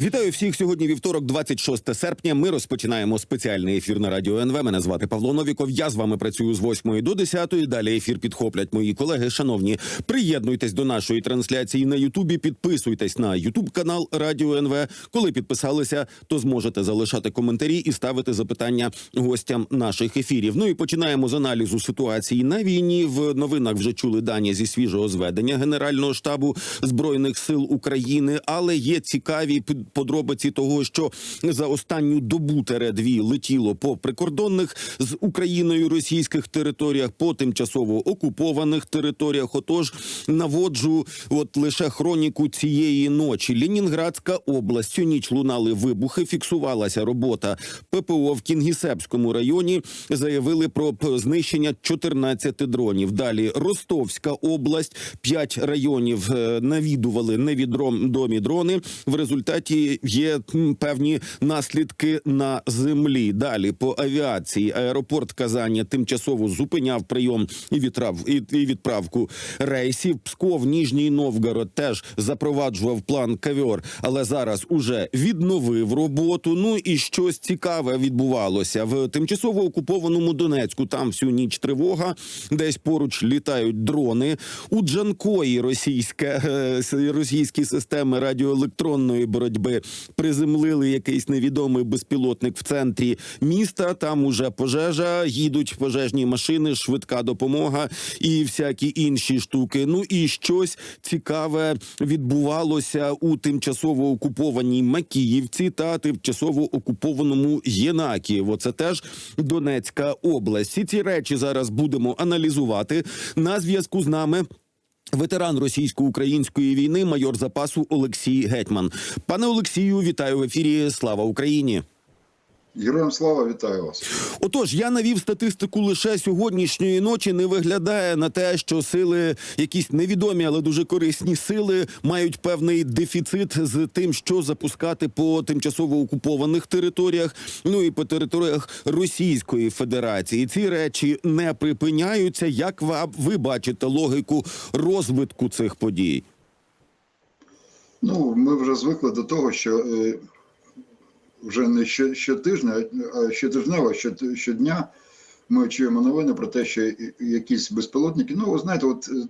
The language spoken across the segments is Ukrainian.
Вітаю всіх сьогодні. Вівторок, 26 серпня. Ми розпочинаємо спеціальний ефір на радіо НВ. Мене звати Павло Новіков. Я з вами працюю з 8 до 10. Далі ефір підхоплять мої колеги. Шановні, приєднуйтесь до нашої трансляції на Ютубі. Підписуйтесь на Ютуб канал Радіо НВ. Коли підписалися, то зможете залишати коментарі і ставити запитання гостям наших ефірів. Ну і починаємо з аналізу ситуації на війні. В новинах вже чули дані зі свіжого зведення Генерального штабу збройних сил України, але є цікаві подробиці того, що за останню добу тере дві летіло по прикордонних з Україною російських територіях, по тимчасово окупованих територіях. Отож, наводжу от лише хроніку цієї ночі. Ленінградська область цю ніч лунали вибухи. Фіксувалася робота ППО в Кінгісепському районі. Заявили про знищення 14 дронів. Далі Ростовська область, 5 районів е, навідували невідомі дрони. В результаті є певні наслідки на землі. Далі по авіації аеропорт Казані тимчасово зупиняв прийом і відтрав і, і відправку рейсів. Псков, Ніжній Новгород теж запроваджував план кавьор, але зараз уже відновив роботу. Ну і щось цікаве відбувалося в тимчасово окупованому Донецьку. Там всю ніч тривога, десь поруч літають дрони. У Джанкої російське е, російські системи радіоелектронної боротьби приземлили якийсь невідомий безпілотник в центрі міста. Там уже пожежа, їдуть пожежні машини, швидка допомога і всякі інші штуки. Ну і щось цікаве відбувалося у тимчасово окупованій Макіївці та тимчасово окупованому Єнакієво. Це теж Донецька область. Всі ці речі зараз будемо аналізувати на зв'язку з нами. Ветеран російсько-української війни, майор запасу Олексій Гетьман. Пане Олексію, вітаю в ефірі. Слава Україні! Героям слава вітаю вас. Отож, я навів статистику лише сьогоднішньої ночі. Не виглядає на те, що сили, якісь невідомі, але дуже корисні сили, мають певний дефіцит з тим, що запускати по тимчасово окупованих територіях, ну і по територіях Російської Федерації. Ці речі не припиняються. Як ви, бачите логіку розвитку цих подій? Ну, ми вже звикли до того, що е, вже не що, щотижня, а щотижнево, що, щодня ми чуємо новини про те, що якісь безпілотники. Ну, ви знаєте, от е,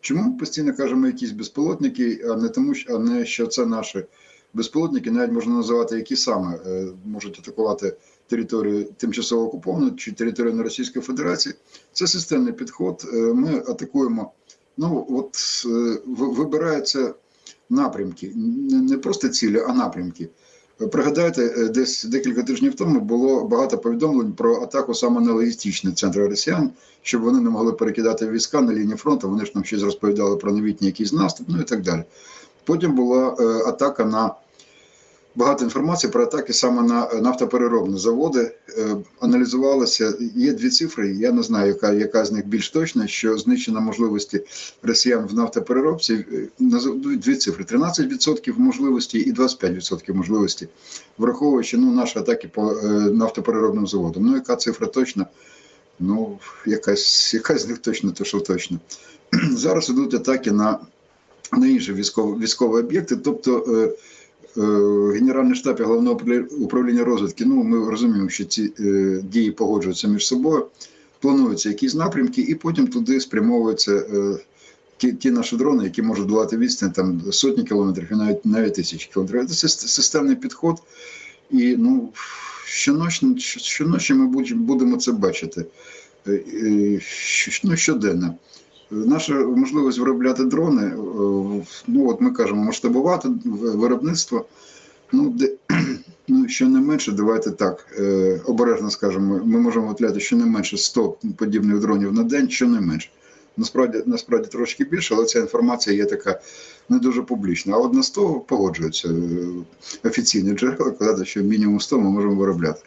чому ми постійно кажемо якісь безпілотники, а не тому, а не що це наші безпілотники, навіть можна називати, які саме е, можуть атакувати територію тимчасово окуповану чи територію на Російської Федерації. Це системний підход. Е, Ми атакуємо. Ну, от вибираються напрямки, не просто цілі, а напрямки. Пригадайте, е, десь декілька тижнів тому було багато повідомлень про атаку саме на логістичні центри росіян, щоб вони не могли перекидати війська на лінії фронту. Вони ж нам щось розповідали про новітній якийсь наступ, ну і так далі. Потім була е, атака на багато інформації про атаки саме на е, нафтопереробні заводи. Е, аналізувалося. Є дві цифри. Я не знаю, яка, яка з них більш точна, що знищено можливості росіян в нафтопереробці. е, Дві цифри: 13% можливості і 25% можливості, враховуючи ну, наші атаки по нафтопереробним заводам. Ну, яка цифра точна? Ну, якась, якась з них точно, то що точно. Зараз ідуть атаки на, на інші військові, військові об'єкти, тобто. Генеральний штаб і головне управління розвідки. Ну ми розуміємо, що ці е, дії погоджуються між собою, плануються якісь напрямки, і потім туди спрямовуються е, ті, ті наші дрони, які можуть долати відстань там сотні кілометрів і навіть навіть тисячі кілометрів. Це системний підход. І ну щоночі, щоночі ми будемо це бачити. Е, е, ну, щоденно. Наша можливість виробляти дрони, е, ну от ми кажемо, масштабувати виробництво. Ну, де, ну щонайменше, давайте так е, обережно скажемо, ми можемо виробляти щонайменше 100 подібних дронів на день, щонайменше. Насправді, насправді трошки більше, але ця інформація є така не дуже публічна. А от на 100 погоджуються е, офіційні джерела, казати, що мінімум 100 ми можемо виробляти.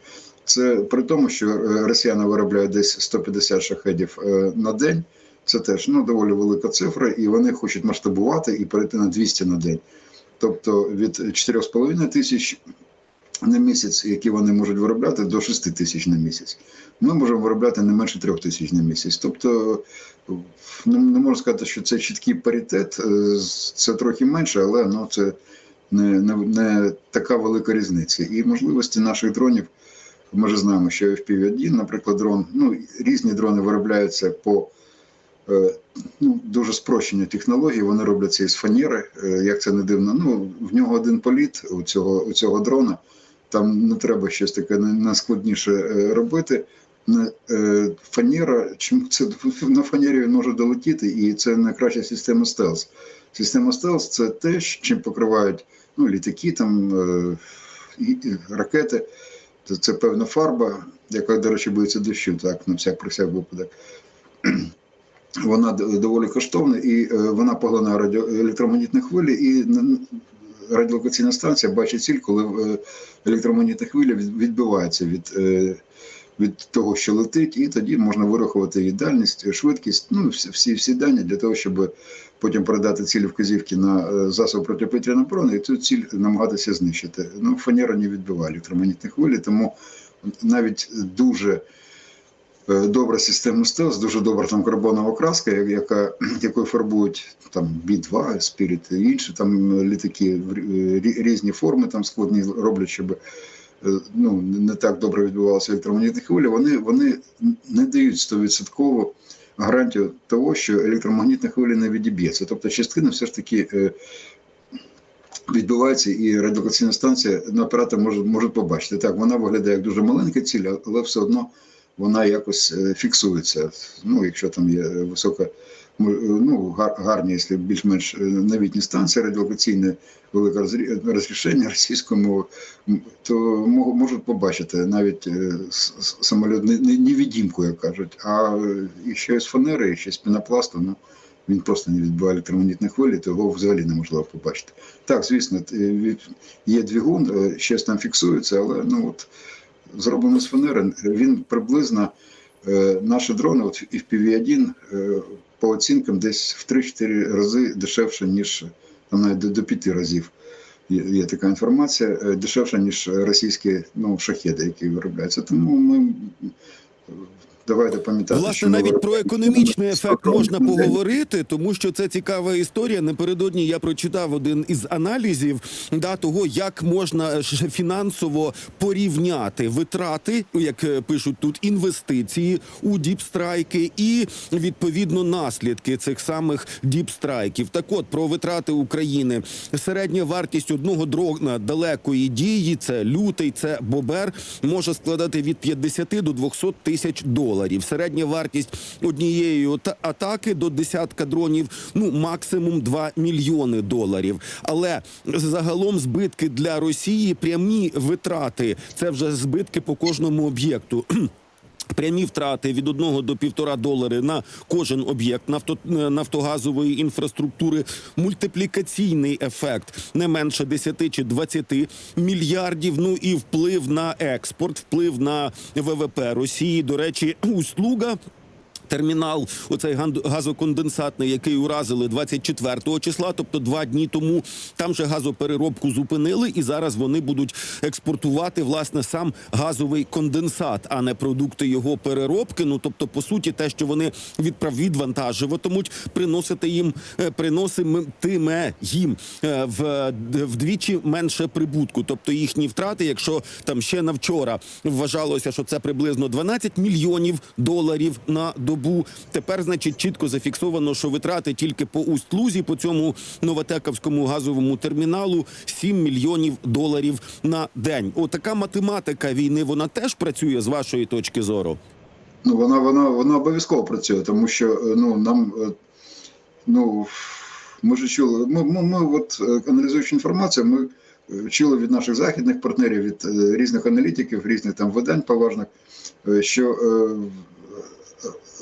Це при тому, що росіяни виробляють десь 150 шахедів на день. Це теж ну, доволі велика цифра, і вони хочуть масштабувати і перейти на 200 на день. Тобто від 4,5 тисяч на місяць, які вони можуть виробляти, до 6 тисяч на місяць. Ми можемо виробляти не менше 3 тисяч на місяць. Тобто ну, не можна сказати, що це чіткий паритет, е, це трохи менше, але ну, це не, не, не така велика різниця. І можливості наших дронів. Ми ж знаємо, що FPV-1, наприклад, дрон, ну різні дрони виробляються по ну, дуже спрощені технології. Вони робляться із фанери, е, як це не дивно. Ну, в нього один політ у цього, у цього дрона. Там не треба щось таке на- найскладніше е, робити. Не, е, Фанера, чим це на фанері він може долетіти, і це найкраща система стелс. Система стелс це те, чим покривають ну, літаки, там, е, і, ракети. Це, це певна фарба, яка, до речі, боїться дощу, так, на всяк про випадок. Вона доволі коштовна і е, вона поглинає радіо, електромагнітні хвилі, і радіолокаційна станція бачить ціль, коли е, електромагнітні хвилі від- від, е, того, що летить, і тоді можна вирахувати її дальність, швидкість, ну, всі, всі, дані для того, щоб потім передати цілі вказівки на засоб протиповітряної оборони і цю ціль намагатися знищити. Ну, фанера не відбиває електромагнітні хвилі, тому навіть дуже добра система стелс, дуже добра там карбонова краска, яка, якою фарбують там B2, Spirit і інші там літаки різні форми там складні роблять, щоб е, ну, не так добре відбувалися електромагнітні хвилі, вони, вони не дають 100% гарантію того, що електромагнітні хвилі не відіб'ється. Тобто частина все ж таки е, відбувається, і радіолокаційна станція на оператор може, може побачити. Так, вона виглядає як дуже маленька ціль, але все одно вона якось е, фіксується. Ну, якщо там є висока, ну, гарні, якщо більш-менш е, новітні станції радіолокаційне, велике розрішення російською мовою, м, то можуть побачити навіть е, самоліт не, невідімку, як кажуть, а ще з фанери, ще з пінопласту, ну, він просто не відбиває електромагнітні хвилі, то його взагалі неможливо побачити. Так, звісно, є двигун, е, щось там фіксується, але ну от зроблено з фанери, він приблизно е, наші дрони, от і в PV-1, е, по оцінкам десь в 3-4 рази дешевше, ніж там навіть до, до 5 разів. Є, така інформація, дешевша, дешевше, ніж російські ну, шахеди, які виробляються. Тому ми е, давайте пам'ятати, Власне, ми навіть про економічний ефект можна поговорити, тому що це цікава історія. Напередодні я прочитав один із аналізів да, того, як можна фінансово порівняти витрати, як е, пишуть тут, інвестиції у діпстрайки і відповідно наслідки цих самих діпстрайків. Так от про витрати України середня вартість одного дрона далекої дії, це лютий, це бобер, може складати від 50 до 200 тисяч доларів. Середня вартість однієї атаки до десятка дронів, ну максимум 2 мільйони доларів. Але загалом збитки для Росії прямі витрати. Це вже збитки по кожному об'єкту. Прямі втрати від 1 до 1,5 долари на кожен об'єкт нафто, е, нафтогазової інфраструктури, мультиплікаційний ефект не менше 10 чи 20 мільярдів. Ну і вплив на експорт, вплив на ВВП Росії. До речі, услуга. Термінал, оцей газоконденсатний, який уразили 24 числа, тобто два дні тому. Там же газопереробку зупинили, і зараз вони будуть експортувати власне сам газовий конденсат, а не продукти його переробки. Ну тобто, по суті, те, що вони відправ відвантажуватимуть, приносити їм е, приноситиме їм е, в вдвічі менше прибутку. Тобто їхні втрати, якщо там ще на вчора вважалося, що це приблизно 12 мільйонів доларів на добу. Тепер, значить, чітко зафіксовано, що витрати тільки по Усть-Лузі, по цьому новотековському газовому терміналу 7 мільйонів доларів на день. Отака математика війни вона теж працює з вашої точки зору. Ну, вона, вона, вона обов'язково працює, тому що е, ну, нам, е, ну, ми ж чули, ми, ми, ми от, е, аналізуючи інформацію, ми чули від наших західних партнерів, від різних аналітиків, різних там видань поважних, що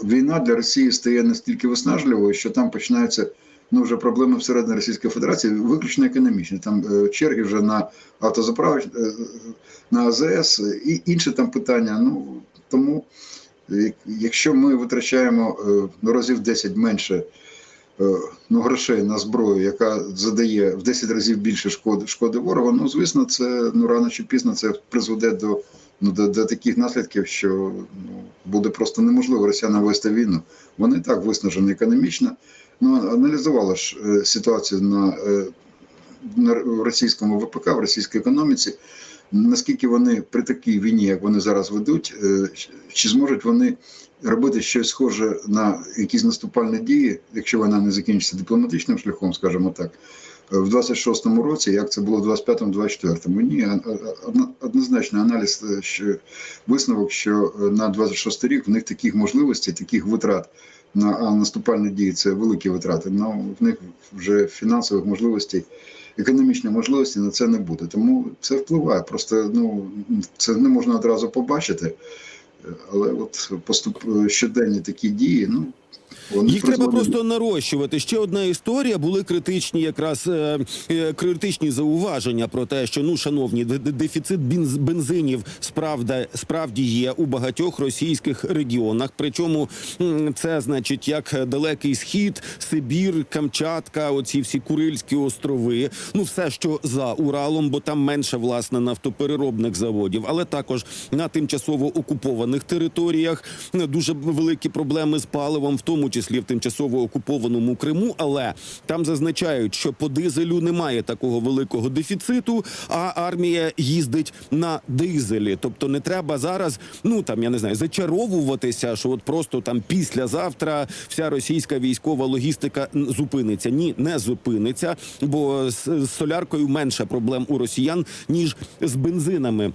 війна для Росії стає настільки виснажливою, що там починаються ну, вже проблеми всередині Російської Федерації, виключно економічні. Там е, черги вже на автозаправ, е, на АЗС і інші там питання. Ну, тому Якщо ми витрачаємо е, ну, разів 10 менше е, ну, грошей на зброю, яка задає в 10 разів більше шкоди, шкоди ворога, ну звісно, це ну рано чи пізно це призведе до, ну, до, до таких наслідків, що ну, буде просто неможливо росіянам вести війну. Вони так виснажені економічно. Ну, аналізували ж е, ситуацію на, е, на російському ВПК, в російській економіці. Наскільки вони при такій війні, як вони зараз ведуть, е, чи зможуть вони робити щось схоже на якісь наступальні дії, якщо вона не закінчиться дипломатичним шляхом, скажімо так, в 26-му році, як це було в 25-24-му? Ні, а- а- однозначно аналіз, е, що висновок, що е, на 26 рік в них таких можливостей, таких витрат на наступальні дії це великі витрати. Ну в них вже фінансових можливостей, економічних можливостей на це не буде. Тому це впливає. Просто ну це не можна одразу побачити. Але от поступ щоденні такі дії, ну вони Їх треба просто нарощувати. Ще одна історія були критичні, якраз е, е, критичні зауваження про те, що ну шановні, де- де- дефіцит бенз- бензинів справда справді є у багатьох російських регіонах. Причому це значить як далекий схід, Сибір, Камчатка, оці всі Курильські острови. Ну все, що за Уралом, бо там менше власне нафтопереробних заводів, але також на тимчасово окупованих територіях дуже великі проблеми з паливом, в тому числі в тимчасово окупованому Криму. Але там зазначають, що по дизелю немає такого великого дефіциту, а армія їздить на дизелі. Тобто не треба зараз, ну там я не знаю, зачаровуватися, що от просто там післязавтра вся російська військова логістика зупиниться. Ні, не зупиниться, бо з, соляркою менше проблем у росіян ніж з бензинами.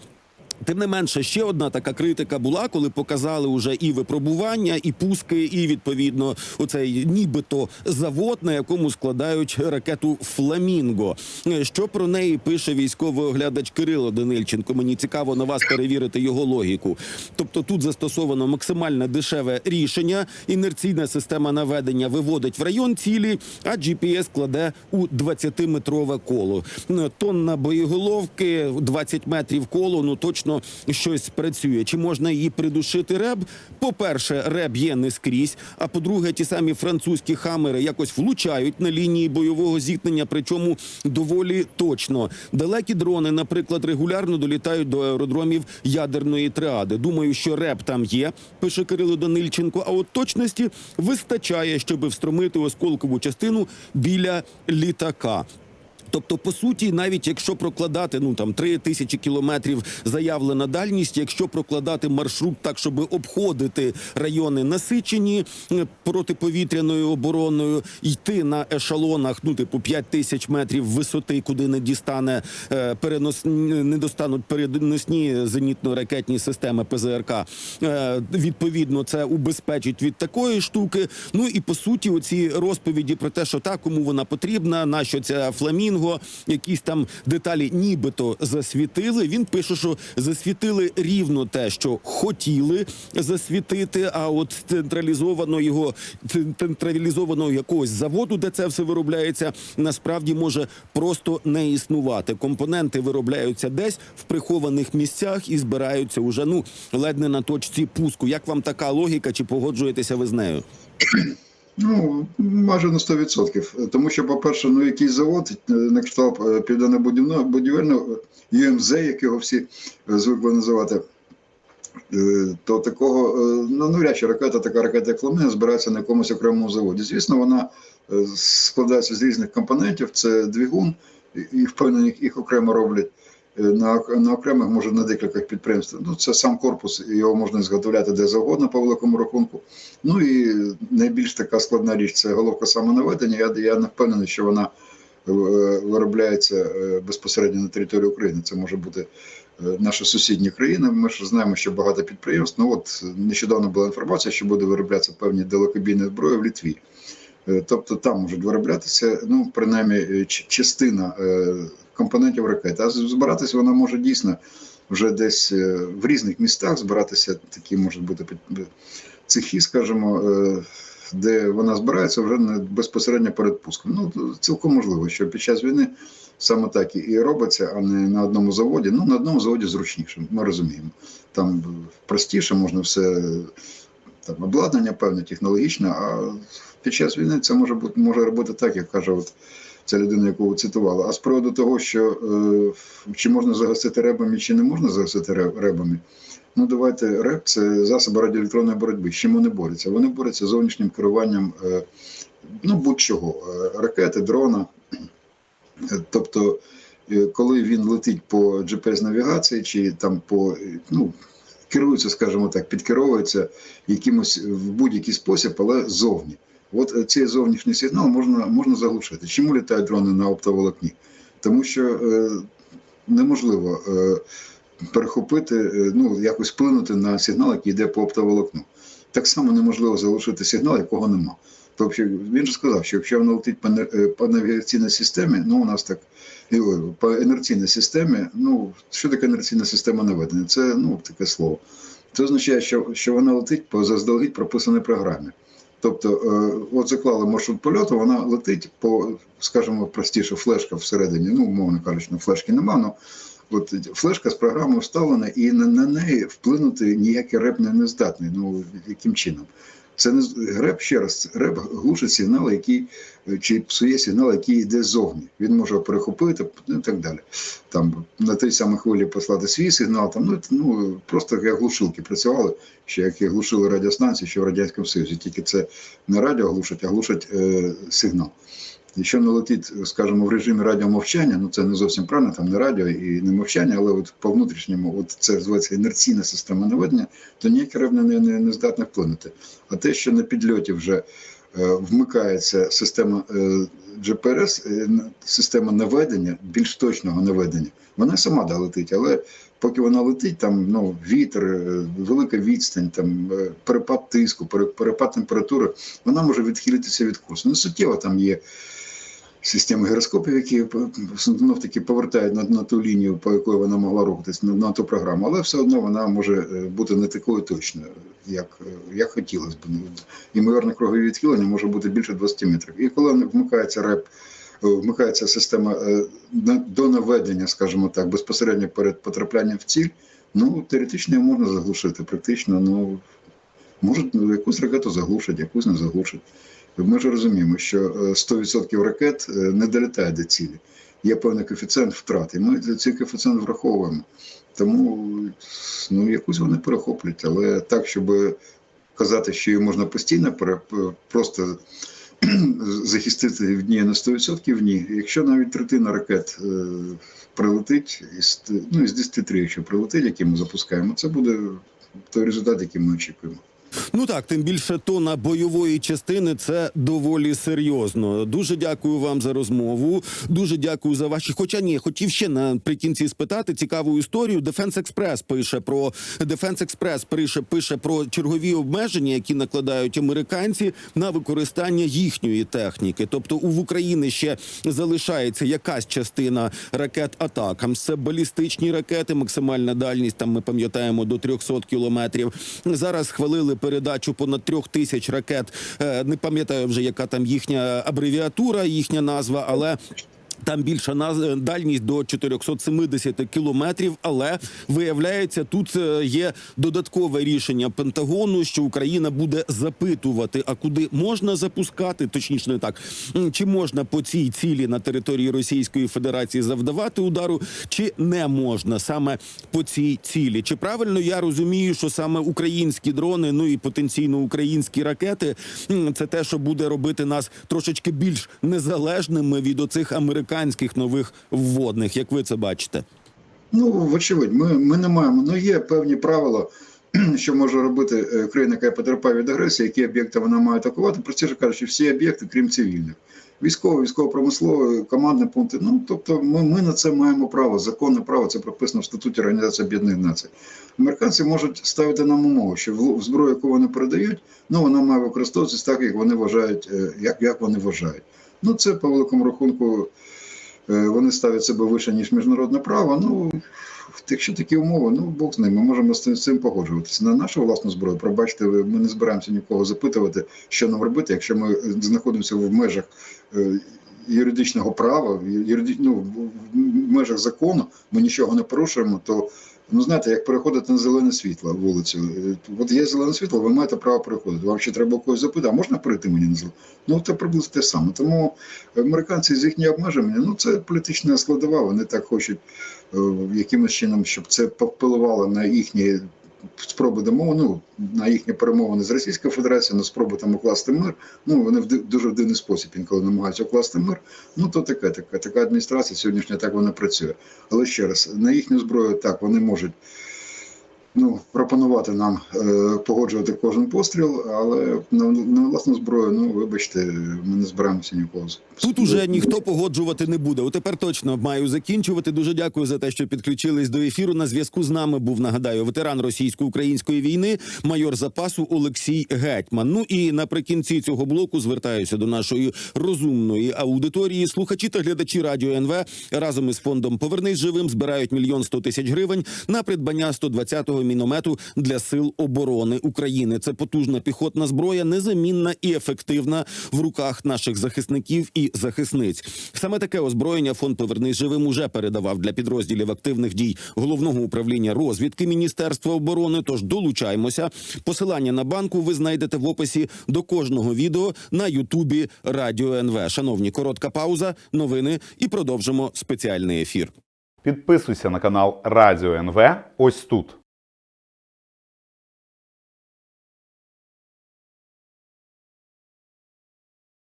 Тим не менше, ще одна така критика була, коли показали уже і випробування, і пуски, і відповідно оцей нібито завод, на якому складають ракету Фламінго. Що про неї пише військовий оглядач Кирило Данильченко? Мені цікаво на вас перевірити його логіку. Тобто тут застосовано максимально дешеве рішення. Інерційна система наведення виводить в район цілі, а GPS кладе у 20-метрове коло. Тонна боєголовки, 20 метрів коло, ну точно щось працює. Чи можна її придушити реб? По-перше, реб є не скрізь. А по-друге, ті самі французькі хамери якось влучають на лінії бойового зіткнення, причому доволі точно. Далекі дрони, наприклад, регулярно долітають до аеродромів ядерної триади. Думаю, що реб там є, пише Кирило Данильченко. А от точності вистачає, щоб встромити осколкову частину біля літака. Тобто, по суті, навіть якщо прокладати ну там три тисячі кілометрів заявлена дальність, якщо прокладати маршрут так, щоб обходити райони насичені е, протиповітряною обороною, йти на ешелонах, ну типу 5 тисяч метрів висоти, куди не дістане е, перенос, не достануть переносні зенітно-ракетні системи ПЗРК. Е, відповідно, це убезпечить від такої штуки. Ну і по суті, оці розповіді про те, що так, кому вона потрібна, на що ця фламінго, якісь там деталі, нібито засвітили. Він пише, що засвітили рівно те, що хотіли засвітити. А от централізовано його централізованого якогось заводу, де це все виробляється, насправді може просто не існувати. Компоненти виробляються десь в прихованих місцях і збираються уже ну ледь не на точці пуску. Як вам така логіка? Чи погоджуєтеся ви з нею? Ну, майже на 100%. Тому що, по-перше, ну якийсь завод е, на кшталт е, південно-будівельного ЮМЗ, як його всі е, звикли називати, то такого, ну навряд чи ракета, така ракета, як Фламінго, збирається на якомусь окремому заводі. Звісно, вона складається з різних компонентів. Це двигун, і- впевнений, їх окремо роблять. Е, На, на окремих, може, на декількох підприємствах. Ну, це сам корпус, його можна зготовляти де завгодно по великому рахунку. Ну і найбільш така складна річ це головка самонаведення. Я, я не впевнений, що вона е, виробляється е, безпосередньо на території України. Це може бути наша сусідня країна. Ми ж знаємо, що багато підприємств. Ну от нещодавно була інформація, що буде вироблятися певні далекобійні зброї в Літві. Тобто там можуть вироблятися, ну принаймні частина компонентів ракет. А збиратися вона може дійсно вже десь е, в різних містах збиратися. Такі можуть бути під- цехи, скажімо, е, де вона збирається вже безпосередньо перед пуском. Ну цілком можливо, що під час війни саме так і робиться, а не на одному заводі. Ну на одному заводі зручніше. Ми розуміємо. Там простіше можна все там обладнання, певне технологічне, а під час війни це може бути може робити так, як каже от ця людина, яку ви цитували. А з приводу того, що е, чи можна загасити ребами, чи не можна загасити ребами. Ну, давайте РЕП це засоби радіоелектронної боротьби. З чим вони борються? Вони борються з зовнішнім керуванням е, ну, будь-чого, е, ракети, дрона. Тобто, коли він летить по GPS-навігації, чи там по ну, керується, скажімо так, підкеровується якимось в будь-який спосіб, але зовні. От е, цей зовнішній сигнал можна, можна заглушити. Чому літають дрони на оптоволокні? Тому що е, неможливо е, перехопити, е, ну, якось вплинути на сигнал, який йде по оптоволокну. Так само неможливо залишити сигнал, якого нема. Тобто він же сказав, що якщо воно летить е, по навігаційній системі, ну у нас так по інерційній системі, ну що таке інерційна система наведення? Це ну таке слово. Це означає, що, що вона летить по заздалегідь прописаній програмі. Тобто, е, от заклали маршрут польоту, вона летить по, скажімо, простіше, флешка всередині. Ну, умовно кажучи, флешки нема, але от флешка з програмою вставлена, і на, на неї вплинути ніякий реп не, не здатний. Ну яким чином? Це не реп ще раз. Реп глушить сигнал, який чи псує сигнал, який йде ззовні. Він може перехопити ну, і так далі. Там на тій самій хвилі послати свій сигнал. Там ну, ну просто як глушилки працювали, ще як і глушили радіостанції, що в радянському Союзі. Тільки це не радіо глушать, а глушать е, сигнал. Якщо не летить, скажімо, в режимі радіомовчання, ну це не зовсім правильно, там не радіо і не мовчання, але от по внутрішньому, от це називається інерційна система наведення, то ніяке ревне не, не, не здатне вплинути. А те, що на підльоті вже е, вмикається система е, GPRS, е, система наведення, більш точного наведення, вона сама да летить, але поки вона летить, там ну, вітер, е, велика відстань, там е, перепад тиску, перепад температури, вона може відхилитися від курсу. Не суттєво там є системи гіроскопів, які знов таки повертають на, на ту лінію, по якої вона могла рухатись, на, на ту програму, але все одно вона може е, бути не такою точною, як, е, як хотілося б. Імовірне кругові відхилення може бути більше 20 метрів. І коли вмикається реп, е, вмикається система е, до наведення, скажімо так, безпосередньо перед потраплянням в ціль, ну теоретично її можна заглушити. Практично, ну можуть ну, якусь ракету заглушать, якусь не заглушать. Ми ж розуміємо, що е, 100% ракет е, не долітає до цілі. Є певний коефіцієнт втрат, і ми цей коефіцієнт враховуємо. Тому ну, якусь вони перехоплять, але так, щоб казати, що її можна постійно просто захистити від неї на 100% ні. Якщо навіть третина ракет е, прилетить, із, ну, із 10 якщо прилетить, які ми запускаємо, це буде той результат, який ми очікуємо. Ну так, тим більше тона бойової частини це доволі серйозно. Дуже дякую вам за розмову. Дуже дякую за ваші. Хоча ні, хотів ще наприкінці спитати цікаву історію. Дефенс Експрес пише про Дефенс Експрес пише, пише про чергові обмеження, які накладають американці на використання їхньої техніки. Тобто у в Україні ще залишається якась частина ракет Атакамс. Це балістичні ракети, максимальна дальність. Там ми пам'ятаємо до 300 кілометрів. Зараз хвалили передачу понад трьох тисяч ракет. Е, Не пам'ятаю вже, яка там їхня абревіатура, їхня назва, але. Там більша наз- дальність до 470 кілометрів, але виявляється, тут е, є додаткове рішення Пентагону, що Україна буде запитувати, а куди можна запускати, точніше не так, чи можна по цій цілі на території Російської Федерації завдавати удару, чи не можна саме по цій цілі. Чи правильно я розумію, що саме українські дрони, ну і потенційно українські ракети, це те, що буде робити нас трошечки більш незалежними від оцих американських нових вводних, як ви це бачите? Ну, вочевидь, ми, ми не маємо. Ну, є певні правила, що може робити е, країна, яка потерпає від агресії, які об'єкти вона має атакувати. Простіше кажучи, всі об'єкти, крім цивільних. Військово, військово-промислові, командні пункти. Ну, тобто, ми, ми на це маємо право, законне право, це прописано в статуті Організації Об'єднаних Націй. Американці можуть ставити нам умови, що в- в зброю, яку вони передають, ну вона має використовуватися так, як вони вважають, е, як, як вони вважають. Ну, це по великому рахунку е, вони ставлять себе вище, ніж міжнародне право. Ну, якщо такі умови, ну Бог з ним, ми можемо з цим- погоджуватися. На нашу власну зброю, пробачте, ми не збираємося нікого запитувати, що нам робити, якщо ми знаходимося в межах е, юридичного права, юриди, ну, в межах закону, ми нічого не порушуємо, то Ну, знаєте, як переходити на зелене світло вулицю. Е, От є зелене світло, ви маєте право переходити. Вам ще треба когось запитати, а можна прийти мені на зелене? Ну, це приблизно те саме. Тому американці з їхніми обмеженнями, ну це політична складова. Вони так хочуть е, якимось чином, щоб це повпливало на їхні спроби домов, ну, на їхні перемовини з Російською Федерацією, на спроби там укласти мир. Ну, вони в дуже в дивний спосіб інколи намагаються укласти мир. Ну, то така, така, така адміністрація сьогоднішня так вона працює. Але ще раз, на їхню зброю так вони можуть ну, пропонувати нам е, погоджувати кожен постріл, але на, на власну зброю, ну вибачте, ми не збираємося нікого. Тут уже ніхто погоджувати не буде. Отепер точно маю закінчувати. Дуже дякую за те, що підключились до ефіру. На зв'язку з нами був нагадаю ветеран російсько-української війни, майор запасу Олексій Гетьман. Ну і наприкінці цього блоку звертаюся до нашої розумної аудиторії. Слухачі та глядачі радіо НВ разом із фондом Повернись живим збирають мільйон сто тисяч гривень на придбання 120-го міномету для сил оборони України. Це потужна піхотна зброя, незамінна і ефективна в руках наших захисників і захисниць. Саме таке озброєння фонд Повернись живим уже передавав для підрозділів активних дій головного управління розвідки Міністерства оборони. Тож долучаймося. Посилання на банку ви знайдете в описі до кожного відео на Ютубі Радіо НВ. Шановні, коротка пауза, новини і продовжимо спеціальний ефір. Підписуйся на канал Радіо НВ ось тут.